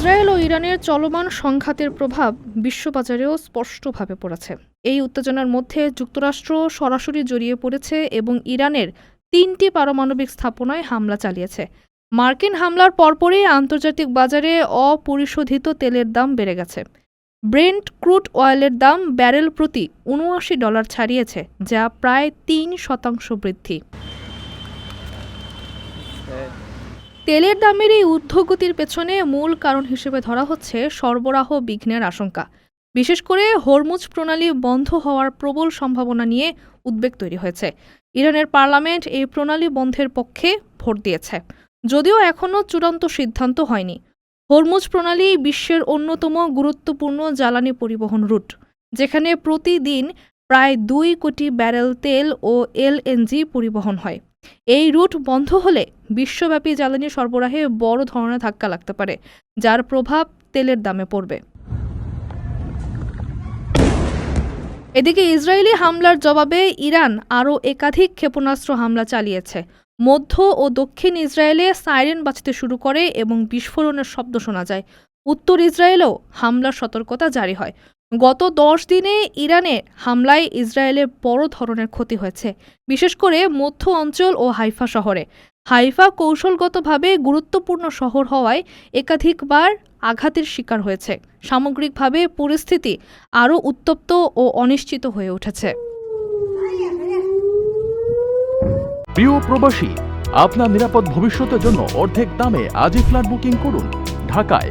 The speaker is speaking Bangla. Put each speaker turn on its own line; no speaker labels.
ইসরায়েল ও ইরানের চলমান সংঘাতের প্রভাব বিশ্ববাজারেও স্পষ্টভাবে পড়েছে। এই উত্তেজনার মধ্যে যুক্তরাষ্ট্র সরাসরি জড়িয়ে পড়েছে এবং ইরানের তিনটি পারমাণবিক স্থাপনায় হামলা চালিয়েছে। মার্কিন হামলার পরপরই আন্তর্জাতিক বাজারে অপরিশোধিত তেলের দাম বেড়ে গেছে। ব্রেন্ট ক্রুড অয়েলের দাম ব্যারেল প্রতি উনআশি ডলার ছাড়িয়েছে, যা প্রায় তিন শতাংশ বৃদ্ধি। তেলের দামের এই ঊর্ধ্বগতির পেছনে মূল কারণ হিসেবে ধরা হচ্ছে সরবরাহ বিঘ্নের আশঙ্কা। বিশেষ করে হরমুজ প্রণালী বন্ধ হওয়ার প্রবল সম্ভাবনা নিয়ে উদ্বেগ তৈরি হয়েছে। ইরানের পার্লামেন্ট এই প্রণালী বন্ধের পক্ষে ভোট দিয়েছে। যদিও এখনও চূড়ান্ত সিদ্ধান্ত হয়নি। হরমুজ প্রণালী বিশ্বের অন্যতম গুরুত্বপূর্ণ জ্বালানি পরিবহন রুট, যেখানে প্রতিদিন প্রায় দুই কোটি ব্যারেল তেল ও এলএনজি পরিবহন হয়। এই রুট বন্ধ হলে বিশ্বব্যাপী জ্বালানি সরবরাহে বড় ধরনের ধাক্কা লাগতে পারে, যার প্রভাব তেলের দামে পড়বে। এদিকে ইসরায়েলি হামলার জবাবে ইরান আরও একাধিক ক্ষেপণাস্ত্র হামলা চালিয়েছে। মধ্য ও দক্ষিণ ইসরায়েলে সাইরেন বাজতে শুরু করে এবং বিস্ফোরণের শব্দ শোনা যায়। উত্তর ইসরায়েলেও হামলার সতর্কতা জারি হয়। গত দশ দিনে ইরানে হামলায় ইসরায়েলের বড় ধরনের ক্ষতি হয়েছে, বিশেষ করে মধ্য অঞ্চল ও হাইফা শহরে। হাইফা কৌশলগতভাবে গুরুত্বপূর্ণ শহর হওয়ায় একাধিকবার আঘাতের শিকার হয়েছে। সামগ্রিকভাবে পরিস্থিতি আরও উত্তপ্ত ও অনিশ্চিত হয়ে উঠেছে।
প্রিয় প্রবাসী, আপনার নিরাপদ ভবিষ্যতের জন্য অর্ধেক দামে আজই ফ্ল্যাট বুকিং করুন। ঢাকায়